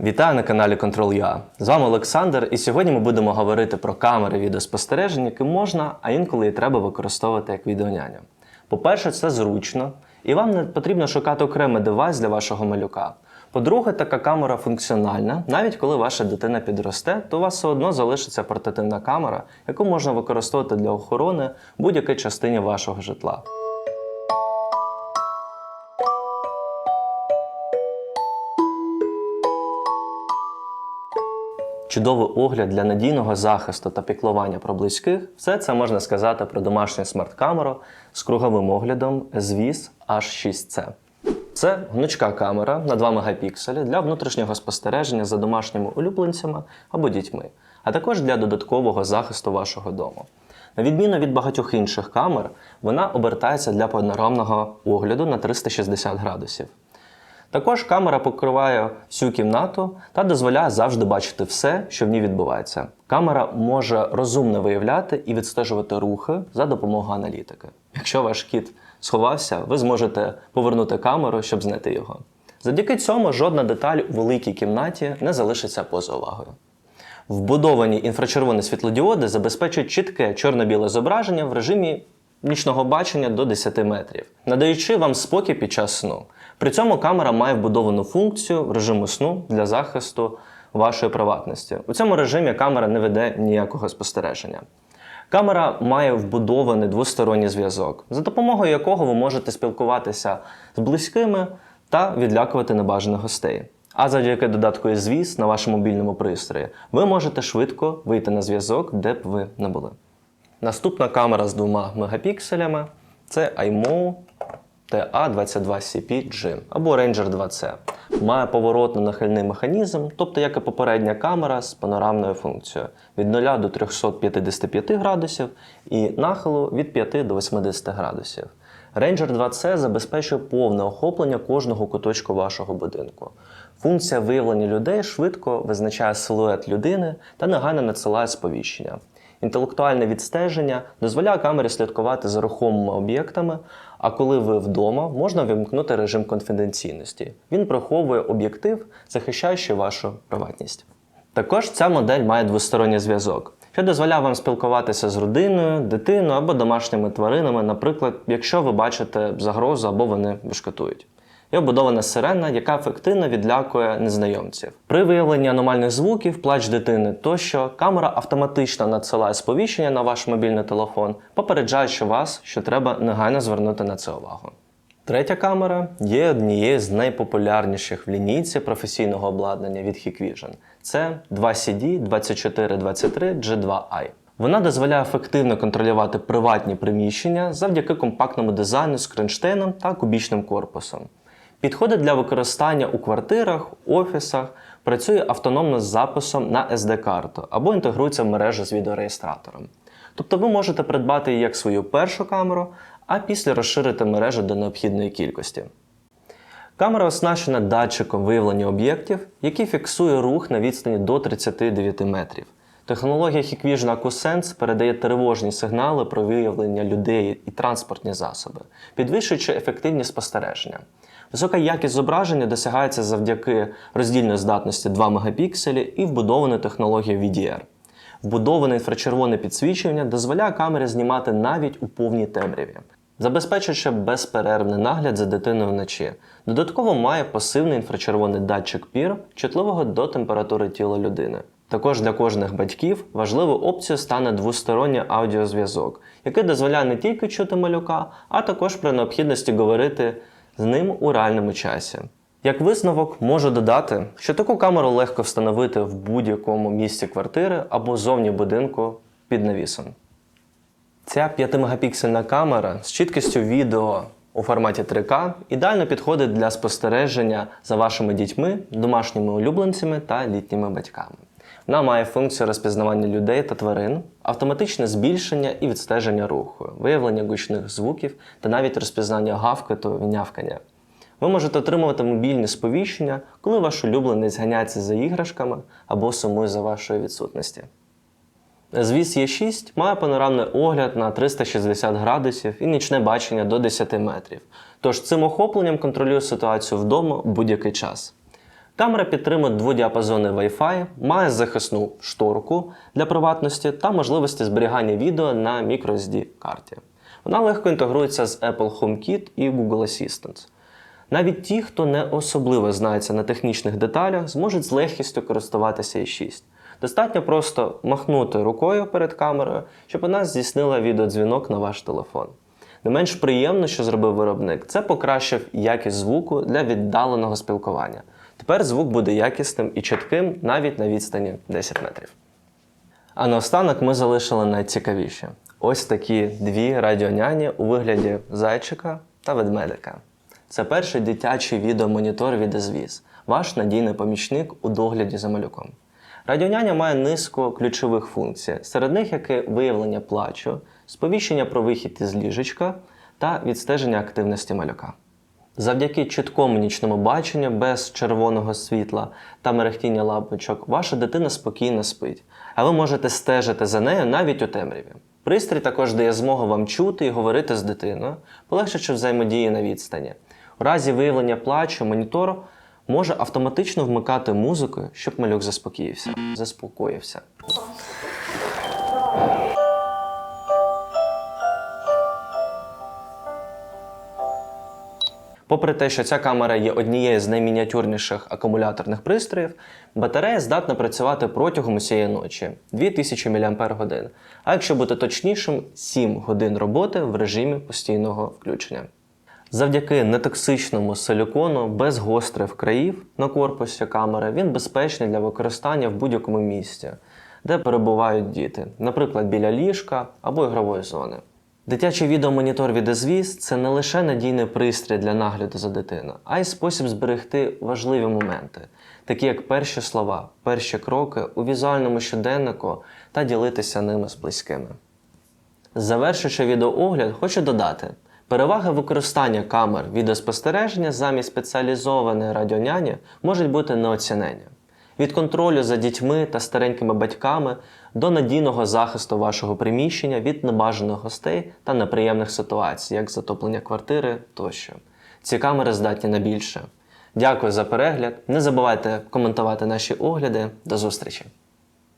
Вітаю на каналі Control.ua. З вами Олександр, і сьогодні ми будемо говорити про камери відеоспостережень, які можна, а інколи і треба використовувати як відеоняня. По-перше, це зручно, і вам не потрібно шукати окремий девайс для вашого малюка. По-друге, така камера функціональна. Навіть коли ваша дитина підросте, то у вас все одно залишиться портативна камера, яку можна використовувати для охорони будь-якій частині вашого житла. Чудовий огляд для надійного захисту та піклування про близьких все це можна сказати про домашню смарт-камеру з круговим оглядом ZVIS H6C. Це гнучка камера на 2 мегапікселі для внутрішнього спостереження за домашніми улюбленцями або дітьми, а також для додаткового захисту вашого дому. На відміну від багатьох інших камер, вона обертається для панорамного огляду на 360 градусів. Також камера покриває всю кімнату та дозволяє завжди бачити все, що в ній відбувається. Камера може розумно виявляти і відстежувати рухи за допомогою аналітики. Якщо ваш кіт сховався, ви зможете повернути камеру, щоб знайти його. Завдяки цьому жодна деталь у великій кімнаті не залишиться поза увагою. Вбудовані інфрачервоні світлодіоди забезпечують чітке чорно-біле зображення в режимі нічного бачення до 10 метрів, надаючи вам спокій під час сну. При цьому камера має вбудовану функцію режиму сну для захисту вашої приватності. У цьому режимі камера не веде ніякого спостереження. Камера має вбудований двосторонній зв'язок, за допомогою якого ви можете спілкуватися з близькими та відлякувати небажаних гостей. А завдяки додатку «Звіс» на вашому мобільному пристрої ви можете швидко вийти на зв'язок, де б ви не були. Наступна камера з двома мегапікселями це iMO TA22CP-G або Ranger 2C. Має поворотно-нахильний механізм, тобто як і попередня камера з панорамною функцією від 0 до 355 градусів і нахилу від 5 до 80 градусів. Ranger 2C забезпечує повне охоплення кожного куточку вашого будинку. Функція виявлення людей швидко визначає силует людини та негайно надсилає сповіщення. Інтелектуальне відстеження дозволяє камері слідкувати за рухомими об'єктами, а коли ви вдома, можна вимкнути режим конфіденційності. Він приховує об'єктив, захищаючи вашу приватність. Також ця модель має двосторонній зв'язок, що дозволяє вам спілкуватися з родиною, дитиною або домашніми тваринами, наприклад, якщо ви бачите загрозу або вони бешкетують. Є вбудована сирена, яка ефективно відлякує незнайомців. При виявленні аномальних звуків, плач дитини тощо, камера автоматично надсилає сповіщення на ваш мобільний телефон, попереджаючи вас, що треба негайно звернути на це увагу. Третя камера є однією з найпопулярніших в лінійці професійного обладнання від Hikvision. Це 2CD 2423 G2i. Вона дозволяє ефективно контролювати приватні приміщення завдяки компактному дизайну з кронштейном та кубічним корпусом. Підходить для використання у квартирах, офісах, працює автономно з записом на SD-карту або інтегрується в мережу з відеореєстратором. Тобто ви можете придбати її як свою першу камеру, а після розширити мережу до необхідної кількості. Камера оснащена датчиком виявлення об'єктів, який фіксує рух на відстані до 39 метрів. Технологія Hikvision AcuSense передає тривожні сигнали про виявлення людей і транспортні засоби, підвищуючи ефективність спостереження. Висока якість зображення досягається завдяки роздільної здатності 2 мегапікселі і вбудованої технології VDR. Вбудоване інфрачервоне підсвічування дозволяє камері знімати навіть у повній темряві, забезпечуючи безперервний нагляд за дитиною вночі. Додатково має пасивний інфрачервоний датчик пір, чутливого до температури тіла людини. Також для кожних батьків важливою опцією стане двосторонній аудіозв'язок, який дозволяє не тільки чути малюка, а також при необхідності говорити з ним у реальному часі. Як висновок, можу додати, що таку камеру легко встановити в будь-якому місці квартири або зовні будинку під навісом. Ця 5-мегапіксельна камера з чіткістю відео у форматі 3К ідеально підходить для спостереження за вашими дітьми, домашніми улюбленцями та літніми батьками. Вона має функцію розпізнавання людей та тварин, автоматичне збільшення і відстеження руху, виявлення гучних звуків та навіть розпізнання гавкоту і нявкання. Ви можете отримувати мобільні сповіщення, коли ваш улюбленець ганяється за іграшками або сумує за вашої відсутності. Звіс Є6 має панорамний огляд на 360 градусів і нічне бачення до 10 метрів. Тож цим охопленням контролює ситуацію вдома будь-який час. Камера підтримує дводіапазонний Wi-Fi, має захисну шторку для приватності та можливості зберігання відео на microSD карті. Вона легко інтегрується з Apple HomeKit і Google Assistant. Навіть ті, хто не особливо знається на технічних деталях, зможуть з легкістю користуватися і 6. Достатньо просто махнути рукою перед камерою, щоб вона здійснила відеодзвінок на ваш телефон. Не менш приємно, що зробив виробник, це покращив якість звуку для віддаленого спілкування. Тепер звук буде якісним і чітким навіть на відстані 10 метрів. А наостанок ми залишили найцікавіше: ось такі дві радіоняні у вигляді зайчика та ведмедика. Це перший дитячий відеомонітор від Езвіз, ваш надійний помічник у догляді за малюком. Радіоняня має низку ключових функцій, серед них які виявлення плачу, сповіщення про вихід із ліжечка та відстеження активності малюка. Завдяки чіткому нічному баченню без червоного світла та мерехтіння лампочок ваша дитина спокійно спить, а ви можете стежити за нею навіть у темряві. Пристрій також дає змогу вам чути і говорити з дитиною, полегшивши взаємодії на відстані. У разі виявлення плачу монітор може автоматично вмикати музику, щоб малюк заспокоївся. заспокоївся. Попри те, що ця камера є однією з наймініатюрніших акумуляторних пристроїв, батарея здатна працювати протягом усієї ночі 2000 мАч. А якщо бути точнішим, 7 годин роботи в режимі постійного включення. Завдяки нетоксичному силікону без гострих країв на корпусі камери він безпечний для використання в будь-якому місці, де перебувають діти, наприклад, біля ліжка або ігрової зони. Дитячий відеомонітор від Езвіз – це не лише надійний пристрій для нагляду за дитиною, а й спосіб зберегти важливі моменти, такі як перші слова, перші кроки у візуальному щоденнику та ділитися ними з близькими. Завершивши відеоогляд, хочу додати: переваги використання камер відеоспостереження замість спеціалізованої радіоняні можуть бути неоцінені. Від контролю за дітьми та старенькими батьками до надійного захисту вашого приміщення від небажаних гостей та неприємних ситуацій, як затоплення квартири тощо. Ці камери здатні на більше. Дякую за перегляд. Не забувайте коментувати наші огляди. До зустрічі!